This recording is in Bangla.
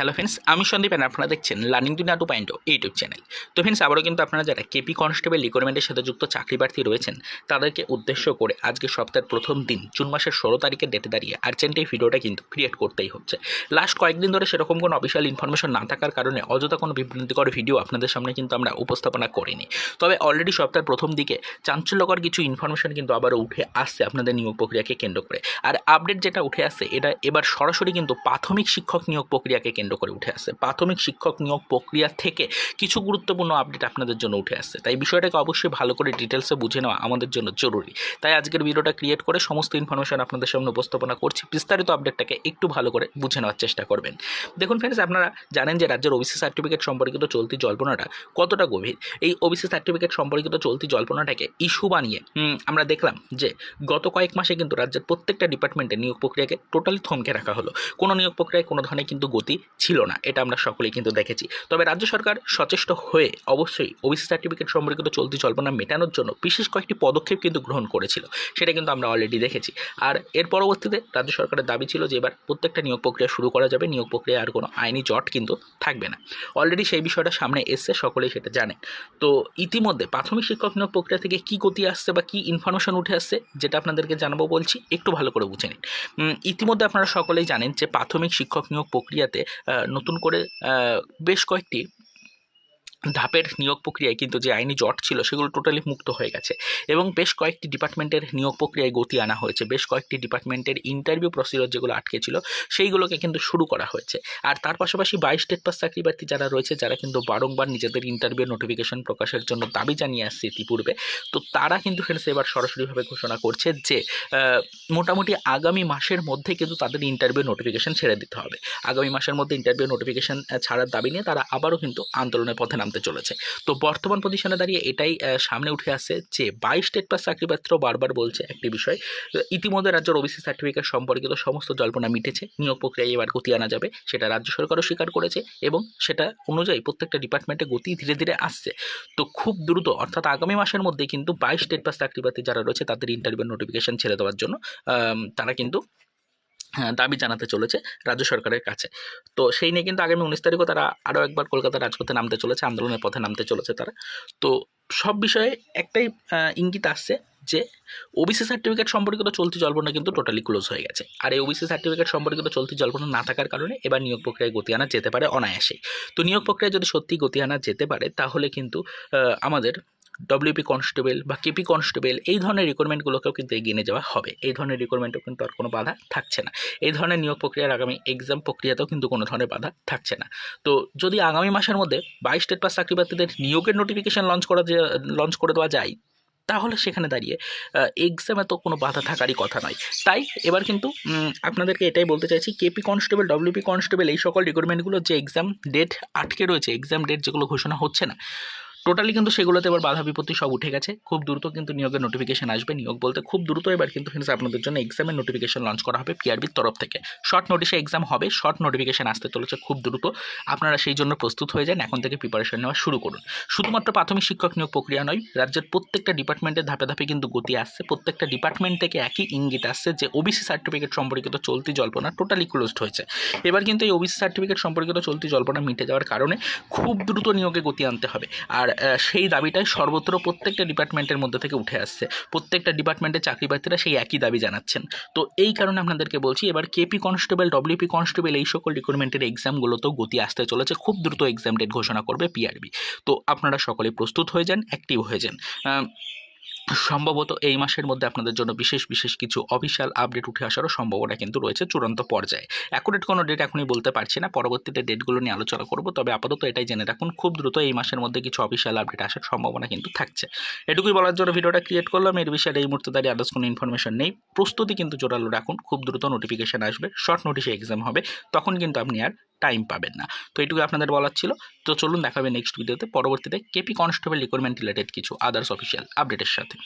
হ্যালো ফ্রেন্ডস, আমি সন্দীপ and আপনারা দেখছেন learning Duniya two point YouTube channel. তো ফ্রেন্ডস, আবারও কিন্তু আপনারা যারা কেপি কনস্টেবল রিক্রুটমেন্টের সাথে যুক্ত চাকরি প্রার্থী রয়েছেন, তাদেরকে উদ্দেশ্য করে আজকে সপ্তাহের প্রথম দিন, জুন মাসের ষোলো তারিখের ডেটে দাঁড়িয়ে আর্জেন্ট এই ভিডিওটা কিন্তু ক্রিয়েট করতেই হচ্ছে। লাস্ট কয়েকদিন ধরে সেরকম কোনো অফিসিয়াল ইনফরমেশন না থাকার কারণে অযথা কোনো বিভ্রান্তিকর ভিডিও আপনাদের সামনে কিন্তু আমরা উপস্থাপনা করিনি। তবে অলরেডি সপ্তাহের প্রথম দিকে চাঞ্চল্যকর কিছু ইনফরমেশন কিন্তু আবারও উঠে আসছে আপনাদের নিয়োগ প্রক্রিয়াকে কেন্দ্র করে। আর আপডেট যেটা উঠে আসছে, এটা এবার সরাসরি কিন্তু প্রাথমিক শিক্ষক নিয়োগ প্রক্রিয়াকে কেন্দ্র করে উঠে আসছে প্রাথমিক শিক্ষক নিয়োগ প্রক্রিয়া থেকে কিছু গুরুত্বপূর্ণ আপডেট আপনাদের জন্য উঠে আসছে তাই বিষয়টাকে অবশ্যই ভালো করে ডিটেলসে বুঝে নেওয়া আমাদের জন্য জরুরি। তাই আজকের ভিডিওটা ক্রিয়েট করে সমস্ত ইনফরমেশন আপনাদের সামনে উপস্থাপনা করছি। বিস্তারিত আপডেটটাকে একটু ভালো করে বুঝে নেওয়ার চেষ্টা করবেন। দেখুন ফ্রেন্ডস আপনারা জানেন যে রাজ্যের ওবিসি সার্টিফিকেট সম্পর্কিত চলতি জল্পনাটা কতটা গভীর। এই ওবিসি সার্টিফিকেট সম্পর্কিত চলতি জল্পনাটাকে ইস্যু বানিয়ে আমরা দেখলাম যে গত কয়েক মাসে কিন্তু রাজ্যের প্রত্যেকটা ডিপার্টমেন্টে নিয়োগ প্রক্রিয়াকে টোটালি থমকে রাখা হলো। কোনো নিয়োগ প্রক্রিয়ায় কোনো ধরনের কিন্তু গতি ছিল না, এটা আমরা সকলেই কিন্তু দেখেছি। তবে রাজ্য সরকার সচেষ্ট হয়ে অবশ্যই ওবিসি সার্টিফিকেট সম্পর্কিত চলতি জল্পনা মেটানোর জন্য বিশেষ কয়েকটি পদক্ষেপ কিন্তু গ্রহণ করেছিল, সেটা কিন্তু আমরা অলরেডি দেখেছি। আর এর পরবর্তীতে রাজ্য সরকারের দাবি ছিল যে এবার প্রত্যেকটা নিয়োগ প্রক্রিয়া শুরু করা যাবে, নিয়োগ প্রক্রিয়া আর কোনো আইনি জট কিন্তু থাকবে না। অলরেডি সেই বিষয়টা সামনে এসছে, সকলেই সেটা জানেন। তো ইতিমধ্যে প্রাথমিক শিক্ষক নিয়োগ প্রক্রিয়া থেকে কী গতি আসছে বা কী ইনফরমেশন উঠে আসছে, যেটা আপনাদেরকে জানাব বলছি, একটু ভালো করে বুঝে নিন। ইতিমধ্যে আপনারা সকলেই জানেন যে প্রাথমিক শিক্ষক নিয়োগ প্রক্রিয়াতে নতুন করে বেশ কয়েকটি ধাপের নিয়োগ প্রক্রিয়ায় কিন্তু যে আইনি জট ছিল সেগুলো টোটালি মুক্ত হয়ে গেছে। এবং বেশ কয়েকটি ডিপার্টমেন্টের নিয়োগ প্রক্রিয়ায় গতি আনা হয়েছে। বেশ কয়েকটি ডিপার্টমেন্টের ইন্টারভিউ প্রসিডিওর যেগুলো আটকে ছিল, সেইগুলোকে কিন্তু শুরু করা হয়েছে। আর তার পাশাপাশি বাইশ স্টেট পাস চাকরি প্রার্থী যারা রয়েছে, যারা কিন্তু বারংবার নিজেদের ইন্টারভিউ নোটিফিকেশন প্রকাশের জন্য দাবি জানিয়ে আসছে ইতিপূর্বে, তো তারা কিন্তু ফ্রেন্ডস এবার সরাসরিভাবে ঘোষণা করছে যে মোটামুটি আগামী মাসের মধ্যে কিন্তু তাদের ইন্টারভিউ নোটিফিকেশন ছেড়ে দিতে হবে। আগামী মাসের মধ্যে ইন্টারভিউ নোটিফিকেশন ছাড়ার দাবি নিয়ে তারা আবারও কিন্তু আন্দোলনের পথে নামতে চলেছে। তো বর্তমান পজিশনে দাঁড়িয়ে এটাই সামনে উঠে আসছে যে বাইশ স্টেট পাস চাকরিপাত্র বারবার বলছে একটি বিষয় ইতিমধ্যে রাজ্যের ওবিসি সার্টিফিকেট সম্পর্কিত সমস্ত জল্পনা মিটেছে, নিয়োগ প্রক্রিয়ায় এবার গতি আনা যাবে, সেটা রাজ্য সরকারও স্বীকার করেছে এবং সেটা অনুযায়ী প্রত্যেকটা ডিপার্টমেন্টে গতি ধীরে ধীরে আসছে। তো খুব দ্রুত, অর্থাৎ আগামী মাসের মধ্যে কিন্তু বাইশ স্টেট পাস চাকরিপ্রার্থী যারা রয়েছে তাদের ইন্টারভিউ নোটিফিকেশন ছেড়ে দেওয়ার জন্য তারা কিন্তু দাবি জানাতে চলেছে রাজ্য সরকারের কাছে। তো সেই নিয়ে কিন্তু আগামী উনিশ তারিখও তারা আরও একবার কলকাতা রাজপথে নামতে চলেছে, আন্দোলনের পথে নামতে চলেছে তারা। তো সব বিষয়ে একটাই ইঙ্গিত আসছে যে ওবিসি সার্টিফিকেট সম্পর্কিত চলতি জল্পনা কিন্তু টোটালি ক্লোজ হয়ে গেছে। আর এই ওবিসি সার্টিফিকেট সম্পর্কিত চলতি জল্পনা না থাকার কারণে এবার নিয়োগ প্রক্রিয়ায় গতি আনা যেতে পারে অনায়াসেই। তো নিয়োগ প্রক্রিয়ায় যদি সত্যি গতি আনা যেতে পারে, তাহলে কিন্তু আমাদের ডব্লিউপি কনস্টেবল বা কেপি কনস্টেবল এই ধরনের রিকোয়ারমেন্টগুলোকেও কিন্তু এগিয়ে নিয়ে যাওয়া হবে। এই ধরনের রিকোয়ারমেন্টও কিন্তু আর কোনো বাধা থাকছে না। এই ধরনের নিয়োগ প্রক্রিয়ার আগামী এক্সাম প্রক্রিয়াতেও কিন্তু কোনো ধরনের বাধা থাকছে না। তো যদি আগামী মাসের মধ্যে বাইশ স্টেট পাস চাকরি প্রার্থীদের নিয়োগের নোটিফিকেশান লঞ্চ করা লঞ্চ করে দেওয়া যায়, তাহলে সেখানে দাঁড়িয়ে এক্সামে তো কোনো বাধা থাকারই কথা নয়। তাই এবার কিন্তু আপনাদেরকে এটাই বলতে চাইছি কেপি কনস্টেবল ডব্লিউপি কনস্টেবল এই সকল রিক্রুটমেন্টগুলো যে এক্সাম ডেট আটকে রয়েছে এক্সাম ডেট যেগুলো ঘোষণা হচ্ছে না টোটালি কিন্তু সেগুলোতে এবার বাধা বিপত্তি সব উঠে গেছে। খুব দ্রুত কিন্তু নিয়োগের নোটিফিকেশন আসবে। নিয়োগ বলতে খুব দ্রুত এবার কিন্তু ফ্রেন্ডস আপনাদের জন্য এক্সামের নোটিফিকেশন লঞ্চ করা হবে পিআরবির তরফ থেকে। শর্ট নোটিশে এক্সাম হবে শর্ট নোটিফিকেশন আসতে চলেছে খুব দ্রুত। আপনারা সেই জন্য প্রস্তুত হয়ে যান, এখন থেকে প্রিপারেশন নেওয়া শুরু করুন। শুধুমাত্র প্রাথমিক শিক্ষক নিয়োগ প্রক্রিয়া নয়, রাজ্যের প্রত্যেকটা ডিপার্টমেন্টের ধাপে ধাপে কিন্তু গতি আসছে। প্রত্যেকটা ডিপার্টমেন্ট থেকে একই ইঙ্গিত আসছে যে ওবিসি সার্টিফিকেট সম্পর্কিত চলতি জল্পনা টোটালি ক্লোজড হয়েছে। এবার কিন্তু এই ওবিসি সার্টিফিকেট সম্পর্কিত চলতি জল্পনা মিটে যাওয়ার কারণে খুব দ্রুত নিয়োগে গতি আনতে হবে। আর সেই দাবিটাই সর্বত্র প্রত্যেকটা ডিপার্টমেন্টের মধ্যে থেকে উঠে আসছে। প্রত্যেকটা ডিপার্টমেন্টের চাকরি প্রার্থীরা সেই একই দাবি জানাচ্ছেন। তো এই কারণে আপনাদেরকে বলছি, এবার কেপি কনস্টেবল, ডব্লিউপি কনস্টেবল এই সকল রিক্রুটমেন্টের এক্সামগুলোতেও গতি আসতে চলেছে। খুব দ্রুত এক্সাম ডেট ঘোষণা করবে পিআরবি তো আপনারা সকলে প্রস্তুত হয়ে যান অ্যাক্টিভ হয়ে যান। সম্ভবত এই মাসের মধ্যে আপনাদের জন্য বিশেষ বিশেষ কিছু অফিসিয়াল আপডেট উঠে আসারও সম্ভাবনা কিন্তু রয়েছে চূড়ান্ত পর্যায়ে। অ্যাকুরেট কোনো ডেট এখনই বলতে পারছি না, পরবর্তীতে ডেটগুলো নিয়ে আলোচনা করব, তবে আপাতত এটাই জেনে রাখুন, খুব দ্রুত এই মাসের মধ্যে কিছু অফিসিয়াল আপডেট আসার সম্ভাবনা কিন্তু থাকছে। এটুকুই বলার জন্য ভিডিওটা ক্রিয়েট করলাম, এর বিষয়ে এই মুহূর্তে দাঁড়িয়ে আদার্স কোনো ইনফরমেশন নেই। প্রস্তুতি কিন্তু জোরালো রাখুন, খুব দ্রুত নোটিফিকেশন আসবে শর্ট নোটিশে এক্সাম হবে, তখন কিন্তু আপনি আর টাইম পাবেন না। তো এটুকু আপনাদের বলার ছিল। তো চলুন দেখাবে নেক্সট ভিডিওতে পরবর্তীতে কেপি কনস্টেবল রিক্রুটমেন্ট রিলেটেড কিছু আদার্স অফিসিয়াল আপডেটের সাথে।